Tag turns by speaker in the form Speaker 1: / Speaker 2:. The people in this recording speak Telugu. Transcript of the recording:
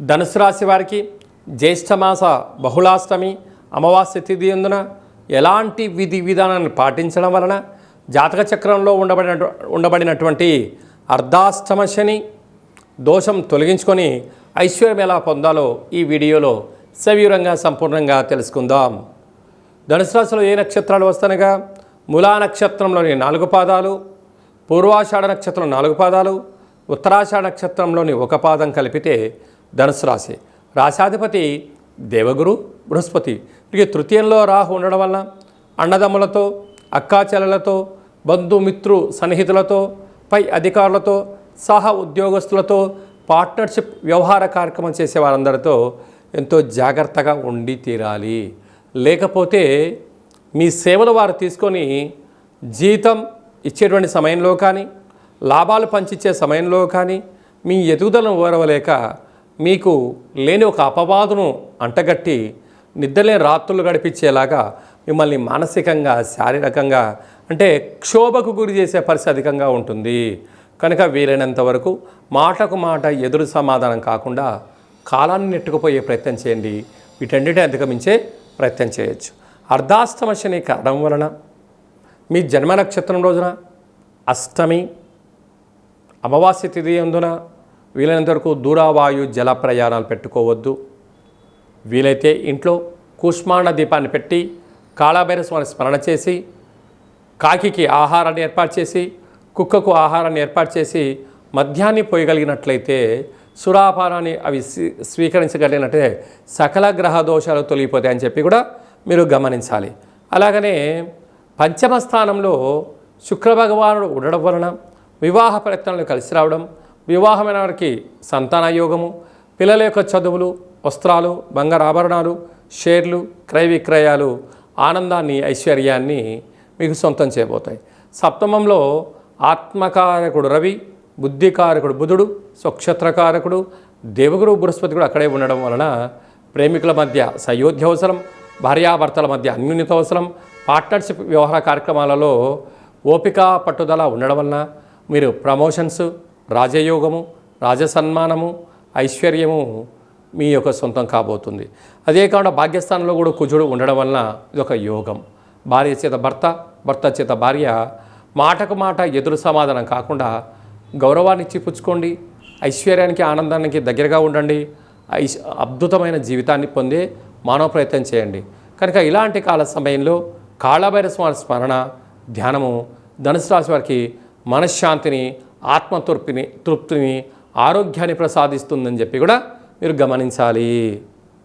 Speaker 1: ధనుసు రాశి వారికి జ్యేష్ఠమాస బహుళాష్టమి అమావాస్య తిథి ఎందున ఎలాంటి విధి విధానాన్ని పాటించడం వలన జాతక చక్రంలో ఉండబడిన ఉండబడినటువంటి అర్ధాష్టమ శని దోషం తొలగించుకొని ఐశ్వర్యం ఎలా పొందాలో ఈ వీడియోలో సవివరంగా సంపూర్ణంగా తెలుసుకుందాం. ధనుసు రాశిలో ఏ నక్షత్రాలు వస్తానగా మూలా నక్షత్రంలోని నాలుగు పాదాలు పూర్వాషాఢ నక్షత్రం నాలుగు పాదాలు ఉత్తరాషాఢ నక్షత్రంలోని ఒక పాదం కలిపితే ధనుసు రాశి. రాశాధిపతి దేవగురు బృహస్పతి. వీరికి తృతీయంలో రాహు ఉండడం వల్ల అన్నదమ్ములతో అక్కాచెల్లెలతో బంధుమిత్రు సన్నిహితులతో పై అధికారులతో సహా ఉద్యోగస్తులతో పార్ట్నర్షిప్ వ్యవహార కార్యక్రమం చేసే వారందరితో ఎంతో జాగ్రత్తగా ఉండి తీరాలి. లేకపోతే మీ సేవలు వారు తీసుకొని జీతం ఇచ్చేటువంటి సమయంలో కానీ లాభాలు పంచిచ్చే సమయంలో కానీ మీ ఎదుగుదలను ఓరవలేక మీకు లేని ఒక అపవాదును అంటగట్టి నిద్రలేని రాత్రులు గడిపించేలాగా మిమ్మల్ని మానసికంగా శారీరకంగా అంటే క్షోభకు గురి చేసే పరిస్థితి అధికంగా ఉంటుంది. కనుక వీలైనంత వరకు మాటకు మాట ఎదురు సమాధానం కాకుండా కాలాన్ని నెట్టుకుపోయే ప్రయత్నం చేయండి. వీటన్నిటిని అధిగమించే ప్రయత్నం చేయొచ్చు. అర్ధాష్టమ శని కారణం వలన మీ జన్మ నక్షత్రం రోజున అష్టమి అమావాస్య తిథి అందున వీలైనంత వరకు దూరావాయు జల ప్రయాణాలు పెట్టుకోవద్దు. వీలైతే ఇంట్లో కుష్మాండ దీపాన్ని పెట్టి కాళాభైర స్వామి స్మరణ చేసి కాకికి ఆహారాన్ని ఏర్పాటు చేసి కుక్కకు ఆహారాన్ని ఏర్పాటు చేసి మద్యాన్ని పోయగలిగినట్లయితే సురాపానాన్ని అవి స్వీకరించగలిగినట్టే స్వీకరించగలిగినట్లయితే సకల గ్రహ దోషాలు తొలగిపోతాయని అని చెప్పి కూడా మీరు గమనించాలి. అలాగనే పంచమ స్థానంలో శుక్ర భగవానుడు ఉండడం వలన వివాహ ప్రయత్నాలు కలిసి రావడం వివాహమైన వారికి సంతాన యోగము పిల్లల యొక్క చదువులు వస్త్రాలు బంగారు ఆభరణాలు షేర్లు క్రయ విక్రయాలు ఆనందాన్ని ఐశ్వర్యాన్ని మీకు సొంతం చేయబోతాయి. సప్తమంలో ఆత్మకారకుడు రవి బుద్ధికారకుడు బుధుడు స్వక్షత్రకారకుడు దేవగురు బృహస్పతి కూడా అక్కడే ఉండడం వలన ప్రేమికుల మధ్య సయోధ్య అవసరం భార్యాభర్తల మధ్య అన్యూన్యత అవసరం పార్ట్నర్షిప్ వ్యవహార కార్యక్రమాలలో ఓపిక పట్టుదల ఉండడం వలన మీరు ప్రమోషన్స్ రాజయోగము రాజసన్మానము ఐశ్వర్యము మీ యొక్క సొంతం కాబోతుంది. అదే కాకుండా భాగ్యస్థానంలో కూడా కుజుడు ఉండడం వలన ఇది ఒక యోగం. భార్య చేత భర్త భర్త చేత భార్య మాటకు మాట ఎదురు సమాధానం కాకుండా గౌరవాన్ని ఇచ్చి ఐశ్వర్యానికి ఆనందానికి దగ్గరగా ఉండండి ఐ అద్భుతమైన జీవితాన్ని పొందే మానవ ప్రయత్నం చేయండి. కనుక ఇలాంటి కాల సమయంలో కాళభైర స్వామి స్మరణ ధ్యానము ధనుసు రాశి వారికి మనశ్శాంతిని ఆత్మతృప్తిని తృప్తిని ఆరోగ్యాన్ని ప్రసాదిస్తుందని చెప్పి కూడా మీరు గమనించాలి.